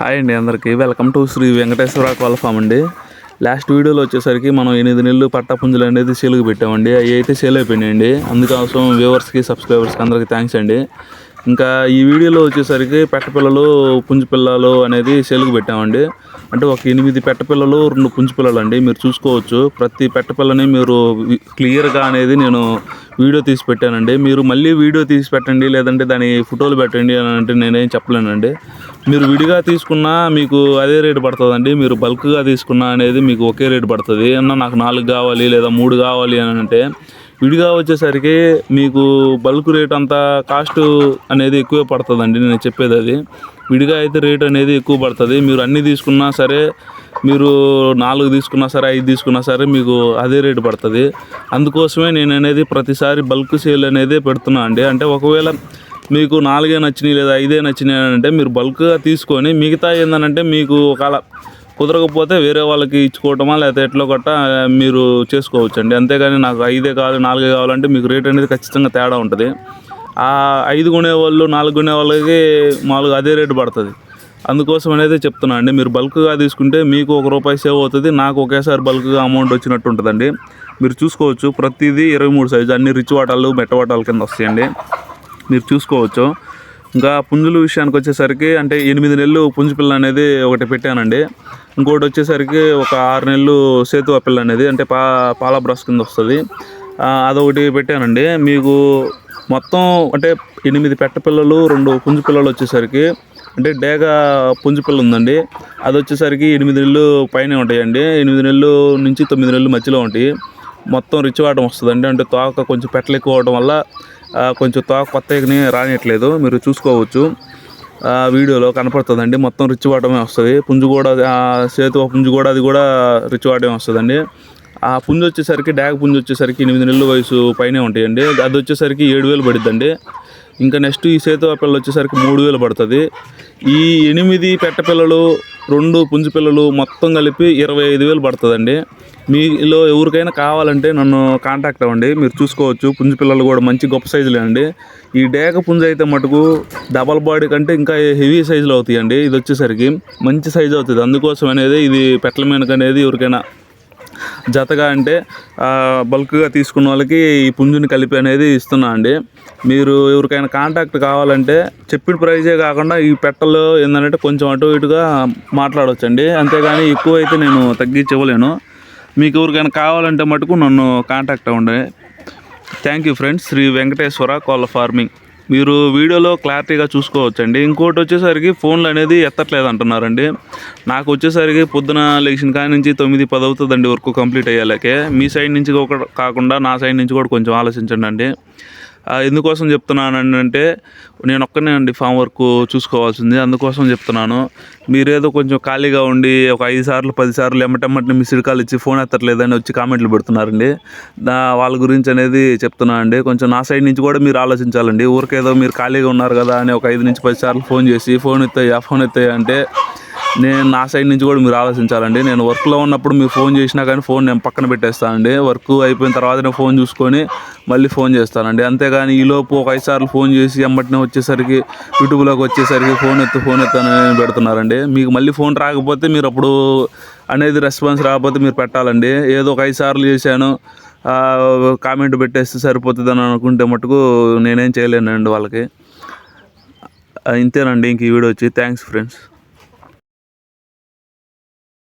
Hi అండి అందరికీ. Welcome to Shri Venkateswara కోళ్ళ ఫామ్ అండి. లాస్ట్ వీడియోలో వచ్చేసరికి మనం ఎనిమిది నెలలు పట్టాపుంజులు అనేది సేలుకు పెట్టామండి. అవి అయితే సేల్ అయిపోయినాయండి. అందుకోసం వ్యూవర్స్కి సబ్స్క్రైబర్స్కి అందరికీ థ్యాంక్స్ అండి. ఇంకా ఈ వీడియోలో వచ్చేసరికి పెట్టపిల్లలు పుంజు పిల్లలు అనేది సేలుకు పెట్టామండి. అంటే ఒక ఎనిమిది పెట్టపిల్లలు రెండు పుంజు పిల్లలు అండి మీరు చూసుకోవచ్చు. ప్రతి పెట్ట పిల్లని మీరు క్లియర్గా అనేది నేను వీడియో తీసి పెట్టానండి. మీరు మళ్ళీ వీడియో తీసి పెట్టండి లేదంటే దాని ఫోటోలు పెట్టండి అని అంటే నేనేం చెప్పలేనండి. మీరు విడిగా తీసుకున్నా మీకు అదే రేటు పడుతుందండి. మీరు బల్క్గా తీసుకున్నా అనేది మీకు ఒకే రేటు పడుతుంది. అన్న నాకు నాలుగు కావాలి లేదా మూడు కావాలి అని అంటే విడిగా వచ్చేసరికి మీకు బల్క్ రేట్ అంతా కాస్ట్ అనేది ఎక్కువే పడుతుందండి. నేను చెప్పేది అది. విడిగా అయితే రేట్ అనేది ఎక్కువ పడుతుంది. మీరు అన్నీ తీసుకున్నా సరే మీరు నాలుగు తీసుకున్నా సరే ఐదు తీసుకున్నా సరే మీకు అదే రేటు పడుతుంది. అందుకోసమే నేను అనేది ప్రతిసారి బల్క్ సేల్ అనేది పెడుతున్నా అండి. అంటే ఒకవేళ మీకు నాలుగే నచ్చినాయి లేదా ఐదే నచ్చినాయి అని అంటే మీరు బల్క్గా తీసుకొని మిగతా ఏంటంటే మీకు ఒకవేళ కుదరకపోతే వేరే వాళ్ళకి ఇచ్చుకోవటమా లేకపోతే ఎట్లో గట్ట మీరు చేసుకోవచ్చు అండి అంతేగాని నాకు ఐదే కావాలి నాలుగే కావాలంటే మీకు రేట్ అనేది ఖచ్చితంగా తేడా ఉంటుంది. ఆ ఐదు కొనే వాళ్ళు నాలుగు కొనే వాళ్ళకి మామూలుగా అదే రేటు పడుతుంది. అందుకోసం అనేది చెప్తున్నా అండి. మీరు బల్క్గా తీసుకుంటే మీకు ఒక రూపాయి సేవ్ అవుతుంది నాకు ఒకేసారి బల్క్గా అమౌంట్ వచ్చినట్టు ఉంటుందండి. మీరు చూసుకోవచ్చు ప్రతిదీ ఇరవై మూడు సైజు అన్ని రిచ్ వాటాలు మెట్ట వాటాల కింద వస్తాయండి. మీరు చూసుకోవచ్చు. ఇంకా పుంజుల విషయానికి వచ్చేసరికి అంటే ఎనిమిది నెలలు పుంజు పిల్ల అనేది ఒకటి పెట్టానండి. ఇంకోటి వచ్చేసరికి ఒక ఆరు నెలలు సేతువ పిల్ల అనేది అంటే పా పాల బ్రస్ కింద వస్తుంది. అదొకటి పెట్టానండి. మీకు మొత్తం అంటే ఎనిమిది పెట్ట పిల్లలు రెండు పుంజు పిల్లలు వచ్చేసరికి అంటే డేగ పుంజు పిల్ల ఉందండి. అది వచ్చేసరికి ఎనిమిది నెలలు పైన ఉంటాయండి. ఎనిమిది నెలలు నుంచి తొమ్మిది నెలలు మధ్యలో ఉంటాయి. మొత్తం రిచ్ వాడడం వస్తుందండి. అంటే తోక కొంచెం పెట్టలు ఎక్కువ అవడం వల్ల కొంచెం తోక కొత్తగానే రానిట్లేదు మీరు చూసుకోవచ్చు. వీడియోలో కనపడుతుందండి మొత్తం రిచ్ వాటమే వస్తుంది. పుంజు కూడా ఆ, సేతు పుంజు కూడా అది కూడా రిచ్ వాటమే వస్తుందండి. ఆ పుంజు వచ్చేసరికి డాగ పుంజు వచ్చేసరికి ఎనిమిది నెలల వయసు పైనే ఉంటాయండి. అది వచ్చేసరికి ఏడు వేలు పడిద్దండి. ఇంకా నెక్స్ట్ ఈ సేతు పిల్లలు వచ్చేసరికి మూడు వేలు పడుతుంది. ఈ ఎనిమిది పెట్ట పిల్లలు రెండు పుంజు పిల్లలు మొత్తం కలిపి ఇరవై ఐదు వేలు పడుతుందండి. మీలో ఎవరికైనా కావాలంటే నన్ను కాంటాక్ట్ అవ్వండి. మీరు చూసుకోవచ్చు పుంజు పిల్లలు కూడా మంచి గొప్ప సైజులే అండి. ఈ డేక పుంజు అయితే మటుకు డబల్ బాడీ కంటే ఇంకా హెవీ సైజులో అవుతాయండి. ఇది వచ్చేసరికి మంచి సైజు అవుతుంది. అందుకోసం అనేది ఇది పెట్టల మీదకి అనేది ఎవరికైనా జతగా అంటే బల్క్గా తీసుకున్న వాళ్ళకి ఈ పుంజుని కలిపి అనేది ఇస్తున్నా అండి. మీరు ఎవరికైనా కాంటాక్ట్ కావాలంటే చెప్పిన ప్రైజే కాకుండా ఈ పెట్టలు ఏంటంటే కొంచెం అటు ఇటుగా మాట్లాడవచ్చండి అంతేగాని ఎక్కువ అయితే నేను తగ్గించి ఇవ్వలేను మీకు ఎవరికైనా కావాలంటే మటుకు నన్ను కాంటాక్ట్ అవ్వండి. Thank you friends. Sri Venkateswara కోళ్ళ ఫార్మింగ్. మీరు వీడియోలో క్లారిటీగా చూసుకోవచ్చండి. ఇంకోటి వచ్చేసరికి ఫోన్లు అనేది ఎత్తట్లేదు అంటున్నారండి నాకు వచ్చేసరికి పొద్దున లేచిన కాడి నుంచి తొమ్మిది పది అవుతుందండి వర్క్ కంప్లీట్ అయ్యేలాకే. మీ సైడ్ నుంచి ఒక కాకుండా నా సైడ్ నుంచి కూడా కొంచెం ఆలోచించండి అండి ఎందుకోసం చెప్తున్నాను అంటే నేను ఒక్కనే అండి ఫామ్ వర్క్ చూసుకోవాల్సింది. అందుకోసం చెప్తున్నాను. మీరేదో కొంచెం ఖాళీగా ఉండి ఒక ఐదు సార్లు పది సార్లు ఎమ్మటెమ్మటిని మిస్డ్ కాల్ ఇచ్చి ఫోన్ ఎత్తట్లేదని వచ్చి కామెంట్లు పెడుతున్నారండి. దా వాళ్ళ గురించి అనేది చెప్తున్నాను అండి. కొంచెం నా సైడ్ నుంచి కూడా మీరు ఆలోచించాలండి. ఊరికేదో మీరు ఖాళీగా ఉన్నారు కదా అని ఒక ఐదు నుంచి పది సార్లు ఫోన్ చేసి ఫోన్ ఎత్తాయా ఫోన్ ఎత్తాయా అంటే నేను నా సైడ్ నుంచి కూడా మీరు ఆలోచించాలండి. నేను వర్క్లో ఉన్నప్పుడు మీరు ఫోన్ చేసినా కానీ ఫోన్ నేను పక్కన పెట్టేస్తానండి. వర్క్ అయిపోయిన తర్వాత నేను ఫోన్ చూసుకొని మళ్ళీ ఫోన్ చేస్తానండి. అంతేగాని ఈలోపు ఒక ఐదు సార్లు ఫోన్ చేసి ఎమ్మటినే వచ్చేసరికి యూట్యూబ్లోకి వచ్చేసరికి ఫోన్ ఎత్తు ఫోన్ ఎత్తు అని పెడుతున్నారండి. మీకు మళ్ళీ ఫోన్ రాకపోతే మీరు అప్పుడు అనేది రెస్పాన్స్ రాకపోతే మీరు పెట్టాలండి. ఏదో ఒక ఐదు సార్లు చేశాను. కామెంట్ పెట్టేస్తే సరిపోతుంది అని అనుకుంటే మటుకు నేనేం చేయలేనండి వాళ్ళకి. ఇంతేనండి ఇంక ఈ వీడియో వచ్చి. Thanks friends